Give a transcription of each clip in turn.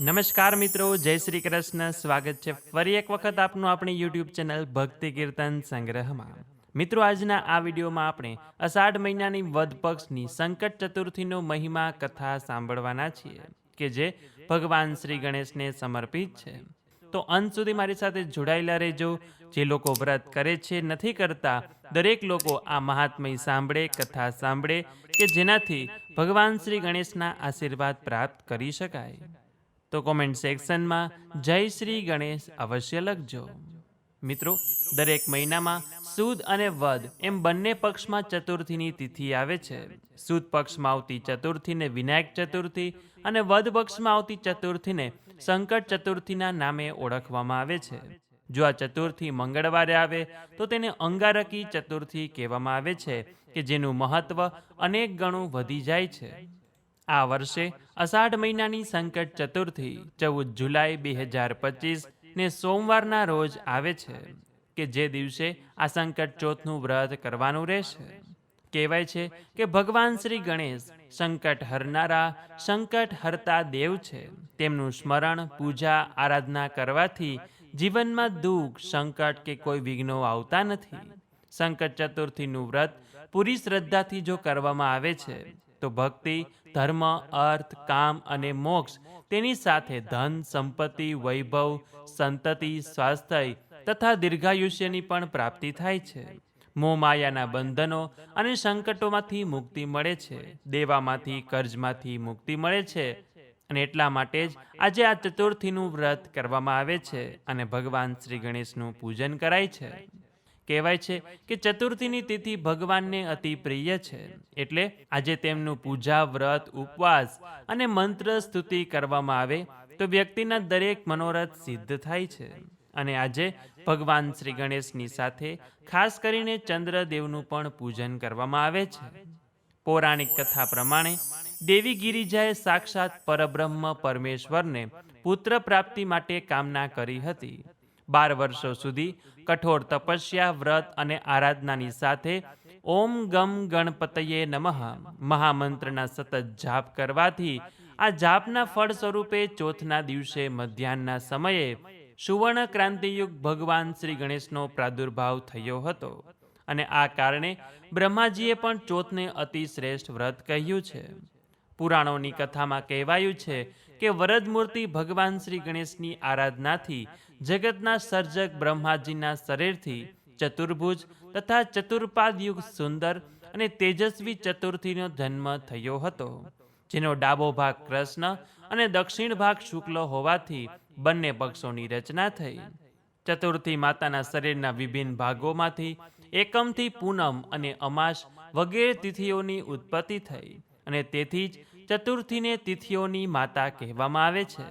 નમસ્કાર મિત્રો, જય શ્રી કૃષ્ણ. સ્વાગત છે ફરી એક વખત આપનું આપણી યુટ્યુબ ચેનલ ભક્તિ કીર્તન સંગ્રહમાં. મિત્રો, આજના આ વિડીયોમાં આપણે અષાઢ મહિનાની વધ પક્ષની સંકટ ચતુર્થીનો મહિમા કથા સાંભળવાના છીએ, કે જે ભગવાન શ્રી ગણેશને સમર્પિત છે. તો અંત સુધી મારી સાથે જોડાયેલા રહેજો. જે લોકો વ્રત કરે છે, નથી કરતા, દરેક લોકો આ મહાત્મય સાંભળે, કથા સાંભળે, કે જેનાથી ભગવાન શ્રી ગણેશના આશીર્વાદ પ્રાપ્ત કરી શકાય. તો કોમેન્ટ સેક્શનમાં જય શ્રી ગણેશ અવશ્ય લખજો. મિત્રો, દરેક મહિનામાં સુદ અને વદ એમ બંને પક્ષમાં ચતુર્થીની તિથિ આવે છે. સુદ પક્ષમાં આવતી ચતુર્થીને વિનાયક ચતુર્થી અને વદ પક્ષમાં આવતી ચતુર્થીને સંકટ ચતુર્થીના નામે ઓળખવામાં આવે છે. જો આ ચતુર્થી મંગળવારે આવે, તો તેને અંગારકી ચતુર્થી કહેવામાં આવે છે, કે જેનું મહત્વ અનેક ગણું વધી જાય છે. આ વર્ષે અષાઢ મહિનાની સંકટ ચતુર્થી, ચૌદ જુલાઈ બે હજાર પચીસ ને સોમવારના રોજ આવે છે, કે જે દિવસે આ સંકટ ચોથનું વ્રત કરવાનું રહેશે. કહેવાય છે કે ભગવાન શ્રી ગણેશ સંકટ હરનારા, સંકટ હરતા દેવ છે. તેમનું સ્મરણ, પૂજા, આરાધના કરવાથી જીવનમાં દુઃખ, સંકટ કે કોઈ વિઘ્નો આવતા નથી. સંકટ ચતુર્થીનું વ્રત પૂરી શ્રદ્ધાથી જો કરવામાં આવે છે તો ભક્તિ, ધર્મ, અર્થ, કામ અને મોક્ષ તેની સાથે ધન, સંપત્તિ, વૈભવ, સંતતિ, સ્વાસ્થ્ય તથા દીર્ઘાયુષ્યની પણ પ્રાપ્તિ થાય છે. મોહમાયાના બંધનો અને સંકટોમાંથી મુક્તિ મળે છે. દેવામાંથી, કર્જમાંથી મુક્તિ મળે છે અને એટલા માટે જ આજે આ ચતુર્થીનું વ્રત કરવામાં આવે છે અને ભગવાન શ્રી ગણેશનું પૂજન કરાય છે. કહેવાય છે કે ચતુર્થીની તિથિ ભગવાનને અતિ પ્રિય છે. એટલે આજે તેમનું પૂજા, વ્રત, ઉપવાસ અને મંત્ર સ્તુતિ કરવામાં આવે તો વ્યક્તિના દરેક મનોરથ સિદ્ધ થાય છે. અને આજે ભગવાન શ્રી ગણેશની સાથે ખાસ કરીને ચંદ્રદેવનું પણ પૂજન કરવામાં આવે છે. પૌરાણિક કથા પ્રમાણે દેવી ગિરિજાએ સાક્ષાત પરબ્રહ્મ પરમેશ્વરને પુત્ર પ્રાપ્તિ માટે કામના કરી હતી. બાર વર્ષો સુધી કઠોર તપસ્યા, વ્રત અને આરાધનાની સાથે ઓમ ગમ ગણપતયે નમઃ મહામંત્રના સતત જાપ કરવાથી આ જાપના ફળ સ્વરૂપે ચોથના દિવસે મધ્યાહનના સમયે સુવર્ણ ક્રાંતિયુગ ભગવાન શ્રી ગણેશનો પ્રાદુર્ભાવ થયો હતો અને આ કારણે બ્રહ્માજીએ પણ ચોથને અતિ શ્રેષ્ઠ વ્રત કહ્યું છે. પુરાણોની કથામાં કહેવાયું છે કે વરદમૂર્તિ ભગવાન શ્રી ગણેશની આરાધનાથી જગતના સર્જક બ્રહ્માજીના શરીરથી ચતુર્ભુજ તથા ચતુર્પાદયુગ સુંદર અને તેજસ્વી ચતુર્થીનો જન્મ થયો હતો, જેનો ડાબો ભાગ કૃષ્ણ અને દક્ષિણ ભાગ શુક્લ હોવાથી બંને પક્ષોની રચના થઈ. ચતુર્થી માતાના શરીરના વિભિન્ન ભાગોમાંથી એકમથી પૂનમ અને અમાસ વગેરે તિથિઓની ઉત્પત્તિ થઈ અને તેથી જ ચતુર્થીને તિથિઓની માતા કહેવામાં આવે છે.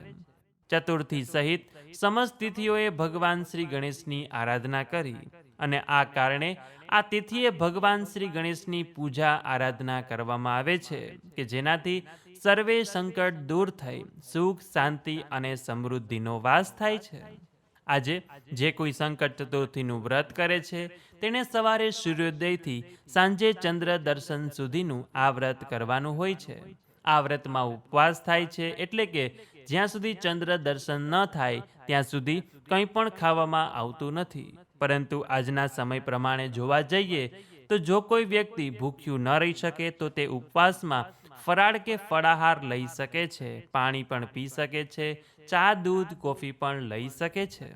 ચતુર્થી સહિત સમસ્ત તિથિઓએ ભગવાન શ્રી ગણેશની આરાધના કરી અને આ કારણે આ તિથિએ ભગવાન શ્રી ગણેશની પૂજા આરાધના કરવામાં આવે છે કે જેનાથી સર્વે સંકટ દૂર થઈ, સુખ, શાંતિ અને સમૃદ્ધિનો વાસ થાય છે. આજે જે કોઈ સંકટ ચતુર્થીનું વ્રત કરે છે, તેણે સવારે સૂર્યોદયથી સાંજે ચંદ્ર દર્શન સુધીનું આ વ્રત કરવાનું હોય છે. આ વ્રતમાં ઉપવાસ થાય છે એટલે કે જ્યાં સુધી ચંદ્ર દર્શન ન થાય ત્યાં સુધી કંઈ પણ ખાવામાં આવતું નથી. પરંતુ આજના સમય પ્રમાણે જોવા જઈએ તો જો કોઈ વ્યક્તિ ભૂખ્યું ન રહી શકે તો તે ઉપવાસમાં ફરાળ કે ફળાહાર લઈ શકે છે, પાણી પણ પી શકે છે, ચા, દૂધ, કોફી પણ લઈ શકે છે.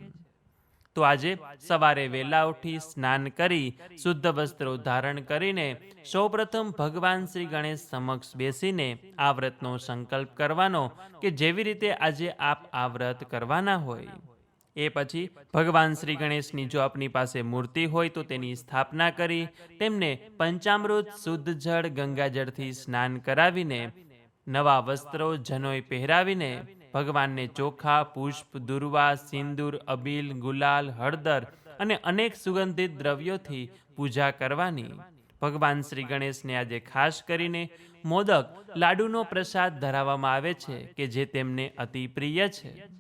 તો આજે સવારે વહેલા ઉઠી સ્નાન કરી શુદ્ધ વસ્ત્રો ધારણ કરીને સૌપ્રથમ ભગવાન શ્રી ગણેશ સમક્ષ બેસીને આ વ્રતનો સંકલ્પ કરવાનો કે જેવી રીતે આજે આપ આ વ્રત કરવાના હોય. એ પછી ભગવાન શ્રી ગણેશની જો આપની પાસે મૂર્તિ હોય તો તેની સ્થાપના કરી તેમને પંચામૃત શુદ્ધ જળ ગંગાજળથી સ્નાન કરાવીને નવા વસ્ત્રો જનોય પહેરાવીને ભગવાનને ચોખા, પુષ્પ, દુર્વા, સિંદૂર, અબીલ, ગુલાલ, હળદર અને અનેક સુગંધિત દ્રવ્યોથી પૂજા કરવાની. ભગવાન શ્રી ગણેશને આજે ખાસ કરીને મોદક લાડુનો પ્રસાદ ધરાવવામાં આવે છે કે જે તેમને અતિ પ્રિય છે.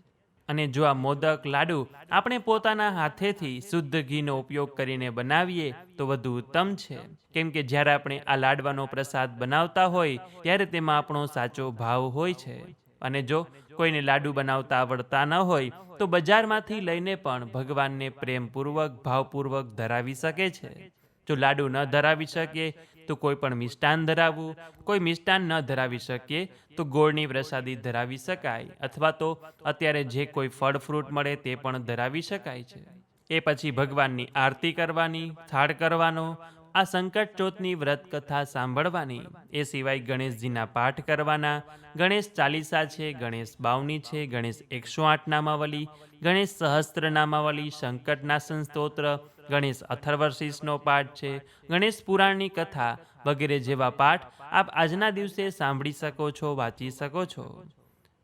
અને જો આ મોદક લાડુ આપણે પોતાના હાથેથી શુદ્ધ ઘીનો ઉપયોગ કરીને બનાવીએ તો વધુ ઉત્તમ છે. કેમ કે જ્યારે આપણે આ લાડવાનો પ્રસાદ બનાવતા હોય, ત્યારે તેમાં આપણો સાચો ભાવ હોય છે. અને જો કોઈને લાડુ બનાવતા આવડતા ન હોય, તો બજારમાંથી લઈને પણ ભગવાનને પ્રેમપૂર્વક, ભાવપૂર્વક ધરાવી શકે છે. જો લાડુ ન ધરાવી શકીએ તો કોઈ પણ મિષ્ટાન ધરાવવું. કોઈ મિષ્ટાન ન ધરાવી શકીએ તો ગોળની પ્રસાદી ધરાવી શકાય. અથવા તો અત્યારે જે કોઈ ફળ ફ્રૂટ મળે તે પણ ધરાવી શકાય છે. એ પછી ભગવાનની આરતી કરવાની, થાળ કરવાનો આ સંકટ ચોથની વ્રત કથા સાંભળવાની. એ સિવાય ગણેશજીના પાઠ કરવાના, ગણેશ ચાલીસા છે, ગણેશ બાવની છે, ગણેશ એકસો આઠ નામાવલી, ગણેશ સહસ્ત્ર નામાવલી સંકટનાશન સ્તોત્ર ગણેશ અથર્વશીષનો પાઠ છે, ગણેશ પુરાણની કથા વગેરે જેવા પાઠ આપ આજના દિવસે સાંભળી શકો છો, વાંચી શકો છો.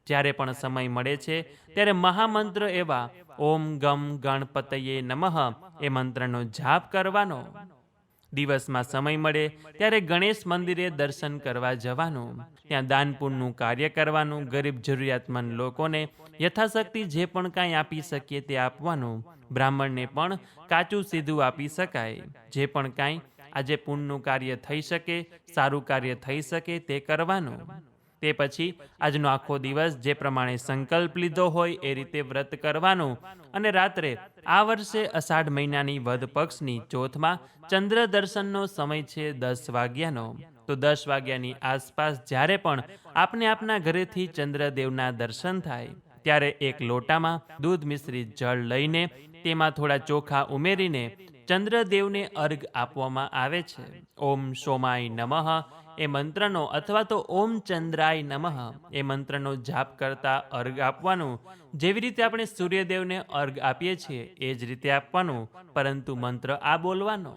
જ્યારે પણ સમય મળે છે, ત્યારે મહામંત્ર એવા ઓમ ગમ ગણપતયે નમઃ એ મંત્રનો જાપ કરવાનો. દિવસમાં સમય મળે ત્યારે ગણેશ મંદિરે દર્શન કરવા જવાનું, ત્યાં દાનપુણનું કાર્ય કરવાનું, ગરીબ જરૂરિયાતમંદ લોકોને યથાશક્તિ જે પણ કાંઈ આપી શકીએ તે આપવાનું, બ્રાહ્મણને પણ કાચું સીધું આપી શકાય. જે પણ કાંઈ આજે પુણ્યનું કાર્ય થઈ શકે, સારું કાર્ય થઈ શકે તે કરવાનું. તે પછી આજનો આખો દિવસ જે પ્રમાણે સંકલ્પ લીધો હોય એ રીતે વ્રત કરવાનું અને રાત્રે આ વર્ષે અષાઢ મહિનાની વધ પક્ષની ચોથમાં ચંદ્ર દર્શનનો સમય છે દસ વાગ્યાનો. તો દસ વાગ્યાની આસપાસ જ્યારે પણ આપને આપના ઘરેથી ચંદ્રદેવના દર્શન થાય, ત્યારે એક લોટામાં દૂધ મિશ્રિત જળ લઈને તેમાં થોડા ચોખા ઉમેરીને ચંદ્રદેવને અર્ઘ આપવામાં આવે છે. ઓમ સોમાય નમઃ. એ મંત્રનો અથવા તો ઓમ ચંદ્રાય નમઃ. એ મંત્રનો જાપ કરતા અર્ઘ આપવાનું. જેવી રીતે આપણે સૂર્યદેવને અર્ઘ આપીએ છીએ, એ જ રીતે આપવાનું. પરંતુ મંત્ર આ બોલવાનો.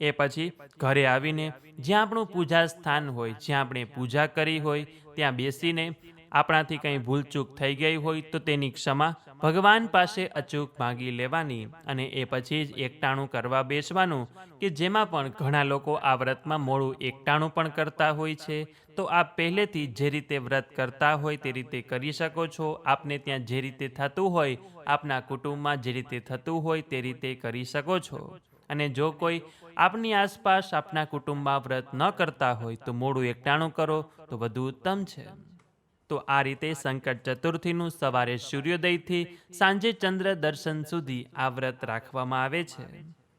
એ પછી ઘરે આવીને જ્યાં આપણું પૂજા સ્થાન હોય, જ્યાં આપણે પૂજા કરી હોય, ત્યાં બેસીને આપણાથી કંઈ ભૂલચૂક થઈ ગઈ હોય તો તેની ક્ષમા ભગવાન પાસે અચૂક માગી લેવાની અને એ પછી જ એકટાણું કરવા બેસવાનું કે જેમાં પણ ઘણા લોકો આ વ્રતમાં મોડું એકટાણું પણ કરતા હોય છે, તો આપ પહેલેથી જે રીતે વ્રત કરતા હોય તે રીતે કરી શકો છો. આપને ત્યાં જે રીતે થતું હોય, આપના કુટુંબમાં જે રીતે થતું હોય તે રીતે કરી શકો છો. અને જો કોઈ આપની આસપાસ આપના કુટુંબમાં વ્રત ન કરતા હોય, તો મોડું એકટાણું કરો, તો વધુ ઉત્તમ છે. તો આ રીતે સંકટ ચતુર્થીનું સવારે સૂર્યોદયથી સાંજે ચંદ્ર દર્શન સુધી આ વ્રત રાખવામાં આવે છે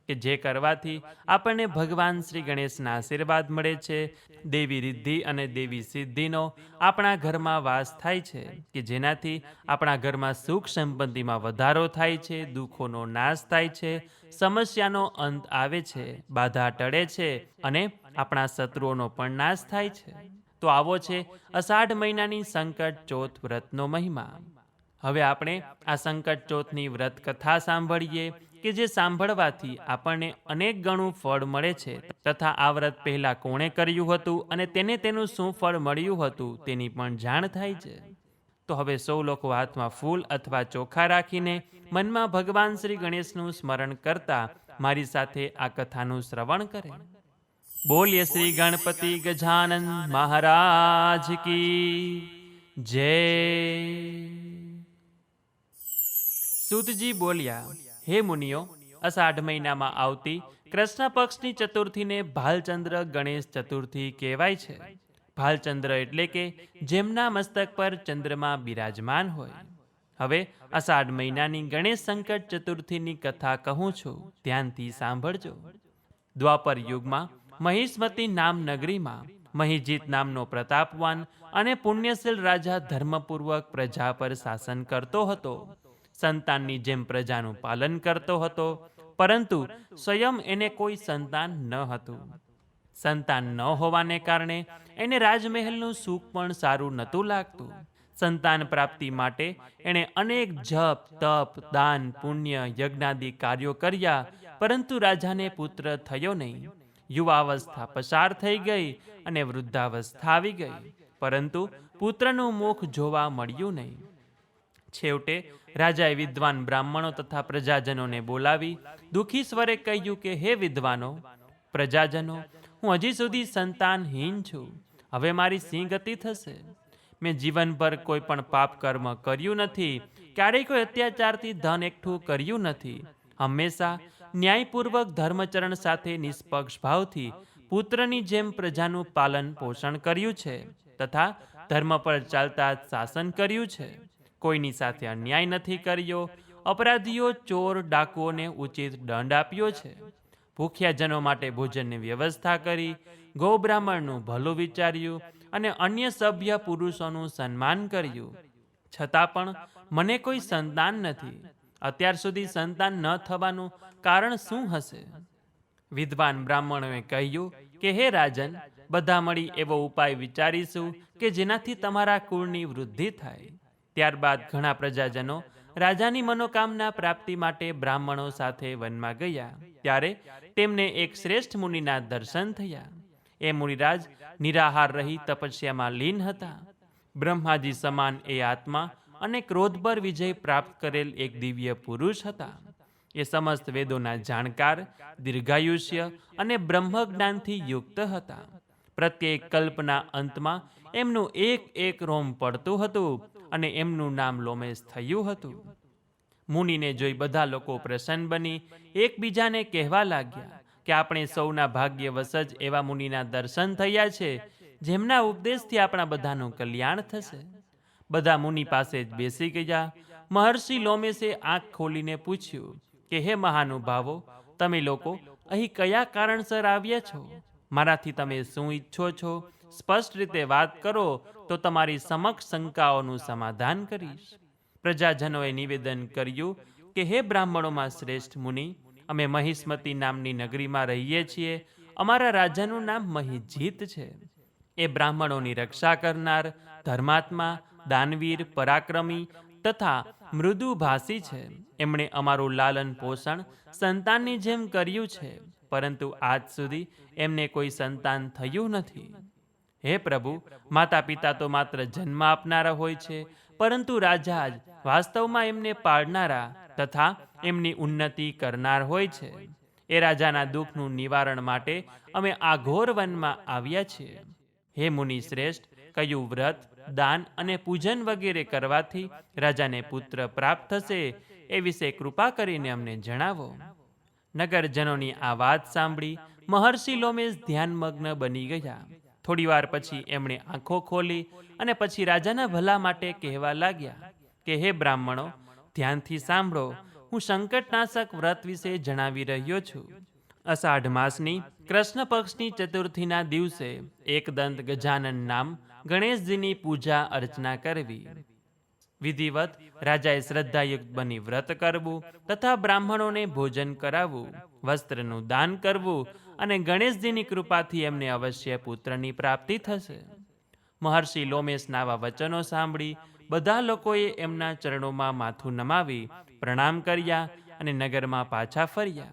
કે જે કરવાથી આપણને ભગવાન શ્રી ગણેશના આશીર્વાદ મળે છે, દેવી રિદ્ધિ અને દેવી સિદ્ધિનો આપણા ઘરમાં વાસ થાય છે કે જેનાથી આપણા ઘરમાં સુખ સંપત્તિમાં વધારો થાય છે, દુઃખોનો નાશ થાય છે, સમસ્યાનો અંત આવે છે, બાધા ટળે છે અને આપણા શત્રુઓનો પણ નાશ થાય છે. તો આવો છે અષાઢ મહિનાની સંકટ ચોથ વ્રતનો મહિમા. હવે આપણે આ સંકટ ચોથની વ્રત કથા સાંભળીએ કે જે સાંભળવાથી આપણને અનેક ગણું ફળ મળે છે. તથા આ વ્રત પહેલા કોણે કર્યું હતું અને તેને તેનું શું ફળ મળ્યું હતું તેની પણ જાણ થાય છે. તો હવે સૌ લોકો હાથમાં ફૂલ અથવા ચોખા રાખીને મનમાં ભગવાન શ્રી ગણેશનું સ્મરણ કરતા મારી સાથે આ કથાનું શ્રવણ કરે. બોલ્ય શ્રી ગણપતિ ગજાનન મહારાજ કી જય. સુતજી બોલ્યા, હે મુનિયો અષાઢ મહિનામાં આવતી કૃષ્ણ પક્ષની ચતુર્થીને ભાલચંદ્ર ગણેશ ચતુર્થી કહેવાય છે. ભાલચંદ્ર એટલે કે જેમના મસ્તક પર ચંદ્રમાં બિરાજમાન હોય. હવે અષાઢ મહિનાની ગણેશ સંકટ ચતુર્થીની કથા કહું છું. ધ્યાનથી સાંભળજો. દ્વાપર યુગમાં મહિષ્મતી નામ નગરીમાં, મહિજીત નામનો પ્રતાપવાન અને પુણ્યશીલ રાજા ધર્મપૂર્વક પ્રજા પર શાસન કરતો હતો. સંતાનની જેમ પ્રજાનું પાલન કરતો હતો, પરંતુ સ્વયં એને કોઈ સંતાન ન હતું. સંતાન ન હોવાને કારણે એને રાજમહેલનું સુખ પણ સારું નહોતું લાગતું. સંતાન પ્રાપ્તિ માટે એણે અનેક જપ, તપ, દાન, પુણ્ય, યજ્ઞાદિ કાર્યો કર્યા, પરંતુ રાજાને પુત્ર થયો નહીં. યુવાવસ્થા પસાર થઈ ગઈ અને વૃદ્ધાવસ્થા આવી ગઈ. પરંતુ પુત્રનું મુખ જોવા મળ્યું નહીં. છેવટે રાજાએ વિદ્વાન બ્રાહ્મણો તથા પ્રજાજનોને બોલાવી દુઃખી સ્વરે કહ્યું કે, હે વિદ્વાનો, પ્રજાજનો, હું હજી સુધી સંતાનહીન છું. હવે મારી સિંહ ગતિ થશે. મેં જીવનભર કોઈ પણ પાપ કર્મ કર્યું નથી. ક્યારેય કોઈ અત્યાચારથી ધન એકઠું કર્યું નથી. હંમેશા ન્યાયપૂર્વક ધર્મચરણ સાથે નિષ્પક્ષ ભાવથી પુત્રની જેમ પ્રજાનું પાલન પોષણ કર્યું છે તથા ધર્મ પર ચાલતા શાસન કર્યું છે. કોઈની સાથે અન્યાય નથી કર્યો, અપરાધીઓ ચોર, ડાકુઓને ઉચિત દંડ આપ્યો છે. ભૂખ્યાજનો માટે ભોજનની વ્યવસ્થા કરી ગૌ બ્રાહ્મણનું ભલું વિચાર્યું અને અન્ય સભ્ય પુરુષોનું સન્માન કર્યું. છતાં પણ મને કોઈ સંતાન નથી. અત્યાર સુધી સંતાન ન થવાનું કારણ શું હશે? વિદ્વાન બ્રાહ્મણોએ કહ્યું કે, હે રાજન, બધા મળી એવો ઉપાય વિચારીશું કે જેનાથી તમારા કુળની વૃદ્ધિ થાય. ત્યારબાદ ઘણા પ્રજાજનો રાજાની મનોકામના પ્રાપ્તિ માટે બ્રાહ્મણો સાથે વનમાં ગયા. ત્યારે તેમને એક શ્રેષ્ઠ મુનિના દર્શન થયા. એ મુનિરાજ નિરાહાર રહી તપસ્યામાં લીન હતા. બ્રહ્માજી સમાન એ આત્મા અને ક્રોધ પર વિજય પ્રાપ્ત કરેલ એક દિવ્ય પુરુષ હતા. એ સમસ્ત વેદોના જાણકાર, દીર્ઘાયુષ્ય અને બ્રહ્મજ્ઞાનથી યુક્ત હતા. પ્રત્યેક કલ્પના અંતમાં એમનું એક એક રોમ પડતું હતું અને એમનું નામ લોમેશ થયું હતું. મુનિને જોઈ બધા લોકો પ્રસન્ન બની, એકબીજાને કહેવા લાગ્યા કે આપણે સૌના ભાગ્યવશ જ એવા મુનિના દર્શન થયા છે, જેમના ઉપદેશથી આપણા બધાનું કલ્યાણ થશે. બધા મુનિ પાસે જ બેસી ગયા. મહર્ષિ લોમેશે આંખ ખોલીને પૂછ્યું કે, હે મહાનુભાવો, તમે લોકો અહીં કયા કારણસર આવ્યા છો? મારાથી તમે શું ઈચ્છો છો? સ્પષ્ટ રીતે વાત કરો તો તમારી સમક્ષ શંકાઓનું સમાધાન કરીશ. પ્રજાજનોએ નિવેદન કર્યું કે, હે બ્રાહ્મણોમાં શ્રેષ્ઠ મુનિ, અમે મહિષ્મતી નામની નગરીમાં રહીએ છીએ. અમારા રાજાનું નામ મહિજીત છે. એ બ્રાહ્મણોની રક્ષા કરનાર, ધર્માત્મા દાનવીર પરાક્રમી તથા મૃદુભાષી છે. એમણે અમારું લાલન પોષણ સંતાનની જેમ કર્યું છે, પરંતુ આજ સુધી એમને કોઈ સંતાન થયું નથી. હે પ્રભુ માતા પિતા તો માત્ર જન્મ આપનારા હોય છે, પરંતુ રાજા જ વાસ્તવમાં એમને પાળનારા તથા એમની ઉન્નતિ કરનાર હોય છે. એ રાજાના દુઃખનું નિવારણ માટે અમે આ ઘોર વનમાં આવ્યા છીએ. હે મુનિ શ્રેષ્ઠ કયું વ્રત, દાન અને પૂજન વગેરે કરવાથી રાજાને પુત્ર પ્રાપ્ત થશે એ વિશે કૃપા કરીને અમને જણાવો. નગરજનોની આ વાત સાંભળી મહર્ષિ લોમેશ ધ્યાનમગ્ન બની ગયા. થોડીવાર પછી એમણે આંખો ખોલી અને પછી રાજાના ભલા માટે કહેવા લાગ્યા કે, હે બ્રાહ્મણો, ધ્યાનથી સાંભળો. હું સંકટનાશક વ્રત વિશે જણાવી રહ્યો છું. અષાઢ માસની કૃષ્ણ પક્ષની ચતુર્થીના દિવસે એકદંત ગજાનન નામ ગણેશજીની પૂજા અર્ચના કરવી. વિધિવત રાજાએ શ્રદ્ધાયુક્ત બની વ્રત કરવું તથા બ્રાહ્મણોને ભોજન કરાવવું, વસ્ત્રનું દાન કરવું અને ગણેશજીની કૃપાથી એમને અવશ્ય પુત્રની પ્રાપ્તિ થશે. મહર્ષિ લોમેશના આવા વચનો સાંભળી બધા લોકોએ એમના ચરણોમાં માથું નમાવી પ્રણામ કર્યા અને નગરમાં પાછા ફર્યા.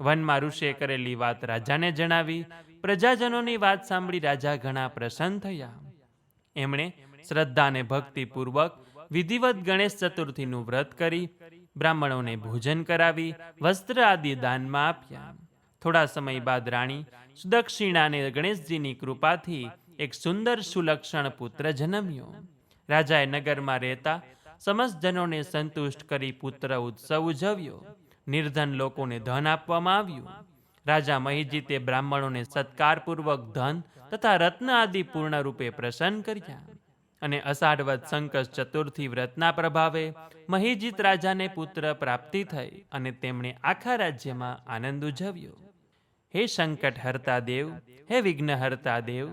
વનમાં ઋષિએ કરેલી વાત રાજાને જણાવી, પ્રજાજનોની વાત સાંભળી રાજા ઘણા પ્રસન્ન થયા. એમણે શ્રદ્ધા ભક્તિપૂર્વક વિધિવત ગણેશ ચતુર્થીનું વ્રત કરી, બ્રાહ્મણોને ભોજન કરાવી, વસ્ત્ર આદિ દાનમાં આપ્યા. થોડા સમય બાદ રાણી સુદક્ષિણાને ગણેશજીની કૃપાથી એક સુંદર સુલક્ષણ પુત્ર જન્મ્યો. રાજાએ નગરમાં રહેતા સમસ્તજનોને સંતુષ્ટ કરી પુત્ર ઉત્સવ ઉજવ્યો. નિર્ધન લોકોને ધન આપવામાં આવ્યું. રાજા મહિજીતે બ્રાહ્મણોને સત્કારપૂર્વક ધન તથા રત્ન આદિ પૂર્ણ રૂપે પ્રસન્ન કર્યા અને અષાઢવત સંકટ ચતુર્થી વ્રતના પ્રભાવે મહિજીત રાજાને પુત્ર પ્રાપ્તિ થઈ અને તેમણે આખા રાજ્યમાં આનંદ ઉજવ્યો. હે સંકટ હરતા દેવ, હે વિઘ્ન હરતા દેવ,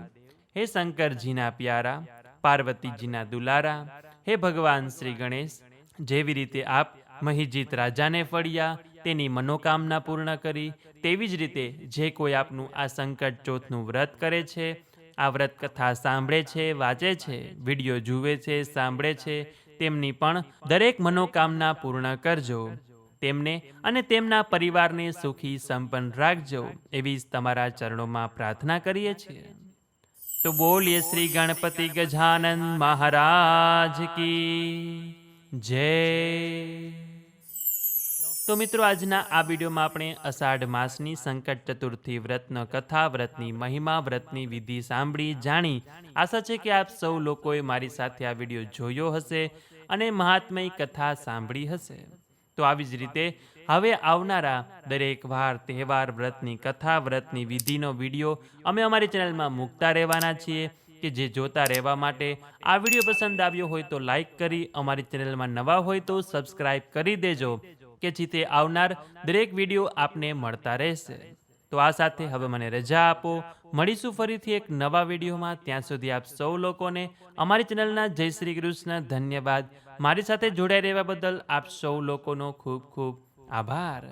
હે શંકરજીના પ્યારા, પાર્વતીજીના દુલારા, હે ભગવાન શ્રી ગણેશ, જેવી રીતે આપ મહિજીત રાજાને ફળ્યા તેની મનોકામના પૂર્ણ કરી, તેવી જ રીતે જે કોઈ આપનું આ સંકટ ચોથનું વ્રત કરે છે, આ વ્રત કથા સાંભળે છે, વાંચે છે, વીડિયો જુએ છે, સાંભળે છે, તેમની પણ દરેક મનોકામના પૂર્ણ કરજો. તેમને અને તેમના પરિવારને સુખી સંપન્ન રાખજો, એવી જ તમારા ચરણોમાં પ્રાર્થના કરીએ છીએ. તો બોલીએ શ્રી ગણપતિ ગજાનંદ મહારાજ કી જય. તો મિત્રો, આજના આ વિડીયોમાં આપણે અષાઢ માસની સંકટ ચતુર્થી વ્રતનો કથા, વ્રતની મહિમા, વ્રતની વિધિ સાંભળી, જાણી. આશા છે કે આપ સૌ લોકોએ મારી સાથે આ વીડિયો જોયો હશે અને મહાત્મય કથા સાંભળી હશે. તો આવી જ રીતે હવે આવનારા દરેક વાર, તહેવાર, વ્રતની કથા, વ્રતની વિધિનો વીડિયો અમે અમારી ચેનલમાં મૂકતા રહેવાના છીએ કે જે જોતા રહેવા માટે આ વીડિયો પસંદ આવ્યો હોય તો લાઈક કરી અમારી ચેનલમાં નવા હોય તો સબસ્ક્રાઈબ કરી દેજો. કે જીતે આવનાર દરેક વીડિયો આપને મળતા રહેશે. તો આ સાથે હવે મને રજા આપો. મળીશું ફરીથી એક નવા વિડીયોમાં. ત્યાં સુધી આપ સૌ લોકોને અમારી ચેનલના જય શ્રી કૃષ્ણ ધન્યવાદ. મારી સાથે જોડાઈ રહેવા બદલ આપ સૌ લોકોનો ખૂબ ખૂબ આભાર.